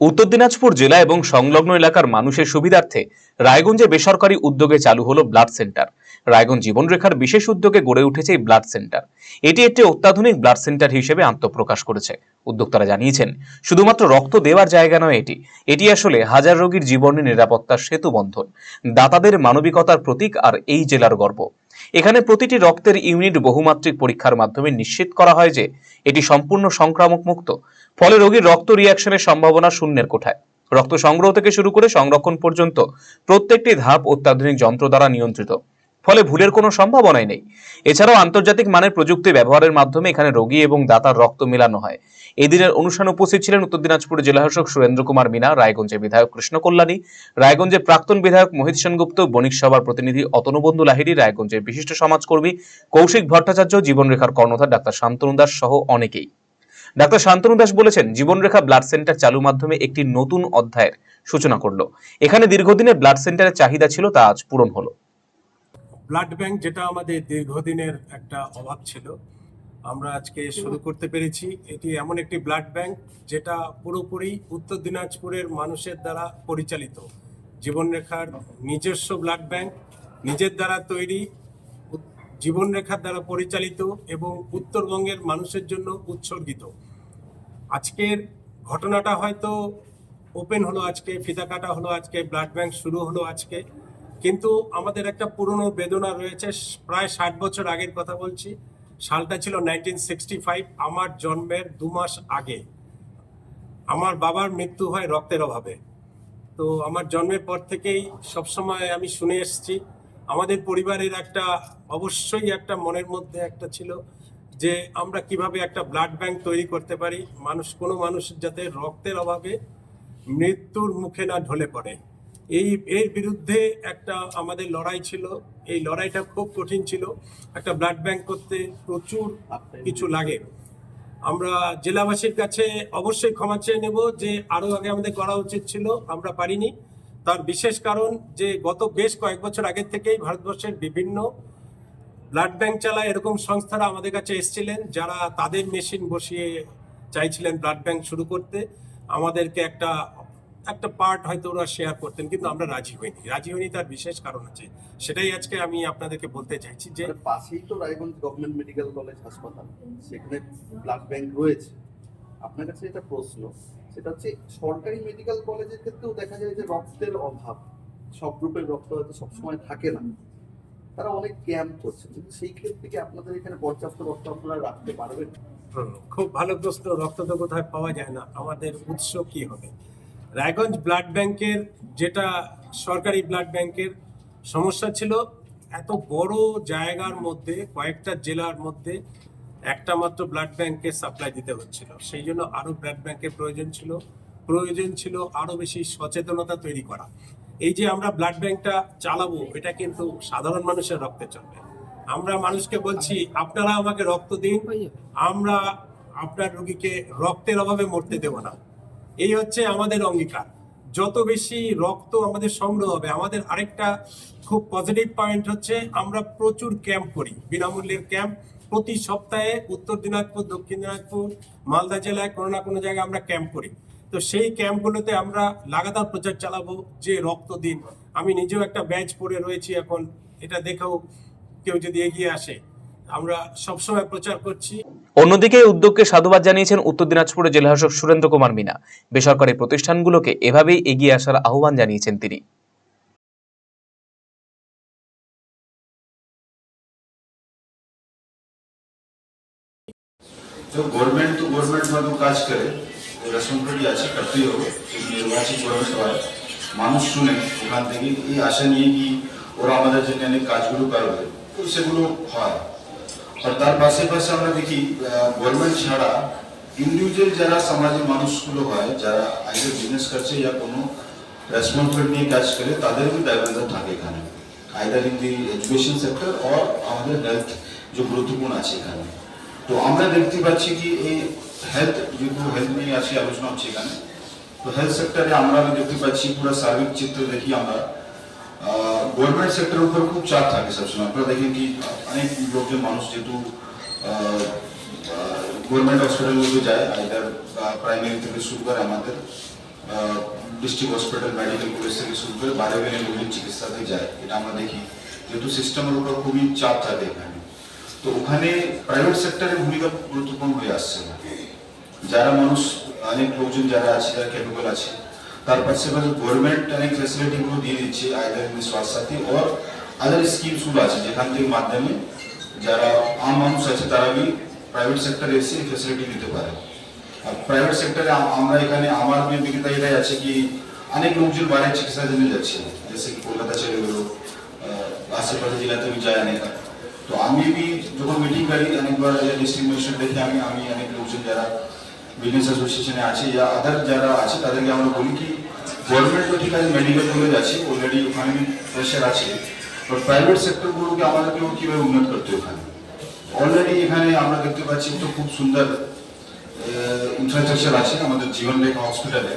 উত্তর দিনাজপুর জেলা এবং সংলগ্ন এলাকার মানুষের সুবিধার্থে রায়গঞ্জে বেসরকারি উদ্যোগে চালু হলো ব্লাড সেন্টার। রায়গঞ্জ জীবনরেখার বিশেষ উদ্যোগে গড়ে উঠেছে এই ব্লাড সেন্টার। এটি একটি অত্যাধুনিক ব্লাড সেন্টার হিসেবে আত্মপ্রকাশ করেছে, উদ্যোক্তারা জানিয়েছেন। শুধুমাত্র রক্ত দেওয়ার জায়গা নয় এটি। এটি আসলে হাজার রোগীর জীবনের নিরাপত্তার সেতু বন্ধন দাতাদের মানবিকতার প্রতীক আর এই জেলার গর্ব। এখানে প্রতিটি রক্তের ইউনিট বহুমাত্রিক পরীক্ষার মাধ্যমে নিশ্চিত করা হয় যে এটি সম্পূর্ণ সংক্রামক মুক্ত, ফলে রোগীর রক্ত রিয়াকশনের সম্ভাবনা শূন্যের কোঠায়। রক্ত সংগ্রহ থেকে শুরু করে সংরক্ষণ পর্যন্ত প্রত্যেকটি ধাপ অত্যাধুনিক যন্ত্র দ্বারা নিয়ন্ত্রিত। ফলে ভুলের কোনো সম্ভাবনাই নেই। এছাড়াও আন্তর্জাতিক মানের প্রযুক্তি ব্যবহারের মাধ্যমে এখানে রোগী এবং দাতার রক্ত মেলানো হয়। এই দিনের অনুষ্ঠানে উপস্থিত ছিলেন উত্তর দিনাজপুর জেলাশাসক সুরেন্দ্র কুমার মিনা, রায়গঞ্জের বিধায়ক কৃষ্ণ কল্যাণী, রায়গঞ্জের প্রাক্তন বিধায়ক মোহিত সেনগুপ্ত, বণিক সভার প্রতিনিধি অতনুবন্ধু লাহিড়ি, রায়গঞ্জের বিশিষ্ট সমাজকর্মী কৌশিক ভট্টাচার্য, জীবনরেখার কর্ণধার ডাক্তার শান্তনু দাস সহ অনেকেই। ডাক্তার শান্তনু দাস বলেছেন, জীবনরেখা ব্লাড সেন্টার চালু মাধ্যমে একটি নতুন অধ্যায়ের সূচনা করল। এখানে দীর্ঘদিনের ব্লাড সেন্টারের চাহিদা ছিল তা আজ পূরণ হলো। ব্লাড ব্যাংক যেটা আমাদের দীর্ঘদিনের একটা অভাব ছিল। আমরা আজকে শুরু করতে পেরেছি। এটি এমন একটি ব্লাড ব্যাংক যেটা পুরোপুরি উত্তর দিনাজপুরের মানুষের দ্বারা পরিচালিত। জীবনরেখার নিজস্ব ব্লাড ব্যাংক নিজের দ্বারা তৈরি জীবনরেখার দ্বারা পরিচালিত এবং উত্তরবঙ্গের মানুষের জন্য উৎসর্গিত। আজকের ঘটনাটা হয়তো ওপেন হলো আজকে ফিতা কাটা হলো আজকে, ব্লাড ব্যাংক শুরু হলো আজকে। কিন্তু আমাদের একটা পুরনো বেদনা রয়েছে, প্রায় ষাট বছর আগের কথা বলছি। সালটা ছিল নাইনটিন সিক্সটি ফাইভ আমার জন্মের দু মাস আগে। আমার বাবার মৃত্যু হয় রক্তের অভাবে। তো আমার জন্মের পর থেকেই সবসময় আমি শুনে এসেছি। আমাদের পরিবারের একটা, অবশ্যই একটা মনের মধ্যে একটা ছিল যে আমরা কীভাবে একটা ব্লাড ব্যাংক তৈরি করতে পারি। মানুষ, কোনো মানুষ যাতে রক্তের অভাবে মৃত্যুর মুখে না ঢলে পড়ে। এই, এর বিরুদ্ধে একটা আমাদের লড়াই ছিল। এই লড়াইটা খুব কঠিন ছিল। একটা ব্লাড ব্যাংক করতে প্রচুর কিছু লাগে। আমরা জেলাবাসীর কাছে অবশ্যই ক্ষমা চেয়ে নেব যে আরও আগে আমাদের করা উচিত ছিল। আমরা পারিনি। তার বিশেষ কারণ যে গত বেশ কয়েক বছর আগের থেকেই ভারতবর্ষের বিভিন্ন ব্লাড ব্যাংক চালায় এরকম সংস্থারা আমাদের কাছে এসেছিলেন, যারা তাদের মেশিন বসিয়ে চাইছিলেন ব্লাড ব্যাংক শুরু করতে। আমাদেরকে একটা একটা পার্ট হয়তো ওরা শেয়ার করতেন কিন্তু আমরা রাজি হইনি। রাজি হইনি তার বিশেষ কারণ আছে সেটাই আজকে আমি আপনাদেরকে বলতে চাইছি যে যে পাশেই তো রায়গঞ্জ গভর্নমেন্ট মেডিকেল কলেজ হাসপাতাল। সেখানে ব্লাড ব্যাংক রয়েছে। আপনার কাছে এটা প্রশ্ন সেটা হচ্ছে সরকারি মেডিকেল কলেজের ক্ষেত্রেও দেখা যায় যে রক্তের অভাব সব গ্রুপের রক্ত হয়তো সবসময় থাকে না। তারা অনেক ক্যাম্প করছে কিন্তু সেই ক্ষেত্রে কি আপনাদের এখানে পর্যাপ্ত রক্ত আপনারা রাখতে পারবেন? খুব ভালো প্রশ্ন রক্ত তো কোথায় পাওয়া যায় না। আমাদের উৎস কি হবে? রায়গঞ্জ ব্লাড ব্যাংকের যেটা সরকারি ব্লাড ব্যাংকের সমস্যা ছিল এত বড় জায়গার মধ্যে কয়েকটা জেলার মধ্যে একটা মাত্র ব্লাড ব্যাংকে সাপ্লাই দিতে হচ্ছিল। সেই জন্য আরও ব্লাড ব্যাংকের প্রয়োজন ছিল। প্রয়োজন ছিল আরও বেশি সচেতনতা তৈরি করা। এই যে আমরা ব্লাড ব্যাংকটা চালাবো এটা কিন্তু সাধারণ মানুষের রক্তে চলবে। আমরা মানুষকে বলছি আপনারা আমাকে রক্ত দিন আমরা আপনার রোগীকে রক্তের অভাবে মরতে দেব না। এই হচ্ছে আমাদের অঙ্গীকার। যত বেশি রক্ত আমাদের সংগ্রহ হবে, আমাদের আরেকটা খুব পজিটিভ পয়েন্ট হচ্ছে, আমরা প্রচুর ক্যাম্প করি। বিনামূল্যের ক্যাম্প প্রতি সপ্তাহে উত্তর দিনাজপুর, দক্ষিণ দিনাজপুর, মালদা জেলায় কোনো না কোনো জায়গায় আমরা ক্যাম্প করি। তো সেই ক্যাম্পগুলোতে আমরা লাগাতার প্রচার চালাবো যে রক্ত দিন। আমি নিজেও একটা ব্যাচ পরে রয়েছি এখন, এটা দেখেও কেউ যদি এগিয়ে আসে। আমরা সবসময় প্রচার করছি। অন্যদিকে উদ্যোগকে সাধুবাদ জানিয়েছেন উত্তর দিনাজপুরের জেলাশাসক সুরেন্দ্র কুমার মিনা। বেসরকারি প্রতিষ্ঠানগুলোকে এভাবেই এগিয়ে আসার আহ্বান জানিয়েছেন তিনি। তো গভর্নমেন্ট তো গভর্নমেন্ট ভাবে কাজ করে রেসপন্সিবিলিটি আছে করতেই হবে নির্বাচিত পৌরসভায় মানুষ শুনে ওখান থেকে এই আশা নিয়ে কি ওরা আমাদের জন্য অনেক কাজগুলো করবে তো সেগুলো হয়। আর তার পাশে পাশে আমরা দেখি গভর্নমেন্ট ছাড়া ইন্ডিভিজুয়াল যারা সমাজের মানুষগুলো হয়, যারা আইদার বিজনেস করছে या কোনো রেসপন্সিবিলিটি নিয়ে কাজ করে, তাদেরও দায়বদ্ধ থাকে এখানে। Either in the education sector or আমাদের হেলথ যে গুরুত্বপূর্ণ আছে এখানে। তো আমরা দেখতে পাচ্ছি কি এই হেলথ যেহেতু হেলথ নিয়ে আজকে আলোচনা হচ্ছে এখানে, তো হেলথ সেক্টরে আমরা আমি দেখতে পাচ্ছি পুরো সার্বিক চিত্র দেখি আমরা। গভর্নমেন্ট সেক্টরের উপর খুব চাপ থাকে সবসময়। আপনারা দেখেন কি, অনেক লোকজন, মানুষ যেহেতু গভর্নমেন্ট হসপিটালগুলোতে যায় আইদার প্রাইমারি থেকে শুরু করে আমাদের ডিস্ট্রিক্ট হসপিটাল মেডিকেল কলেজ থেকে শুরু করে বাইরে বেরিয়ে রোগীর চিকিৎসাতে যায়। এটা আমরা দেখি। যেহেতু সিস্টেমের উপর খুবই চাপ থাকে এখানে। তো ওখানে প্রাইভেট সেক্টরের ভূমিকা গুরুত্বপূর্ণ হয়ে আসছে। যারা মানুষ, অনেক লোকজন যারা আছে, যারা ক্যাপেবল আছে তার পাশাপাশি গভর্নমেন্ট অনেক ফেসিলিটিগুলো দিয়ে দিচ্ছে আইদার ইন স্বাস্থ্য সাথী ওর আদার স্কিমসগুলো আছে যেখান থেকে মাধ্যমে যারা আম মানুষ আছে তারা বি প্রাইভেট সেক্টরে এসে ফেসিলিটি নিতে পারে আর প্রাইভেট সেক্টরে আমরা এখানে আমার বি অভিজ্ঞতা এটাই আছে কি অনেক লোকজন বাইরে চিকিৎসার জন্য যাচ্ছে জেসে কি কলকাতা চলে গেলো আহ, আশেপাশে জেলাতে বি যায় অনেক তো আমি বি যখন মিটিং করি অনেকবার ডিস্ট্রিক্ট ম্যাজিস্ট্রেট দেখে আমি আমি অনেক লোকজন যারা বিজনেস অ্যাসোসিয়েশনে আছে, যা আদার যারা আছে তাদেরকে আমরা বলি কি গভর্নমেন্ট তো ঠিক আছে মেডিকেল কলেজ আছে অলরেডি ওখানে প্রেশার আছে বাট প্রাইভেট সেক্টরগুলোকে আমাদেরকেও কীভাবে উন্নত করতে ওখানে অলরেডি এখানে আমরা দেখতে পাচ্ছি তো খুব সুন্দর ইনফ্রাস্ট্রাকচার আছে আমাদের জীবন রেখা হসপিটালে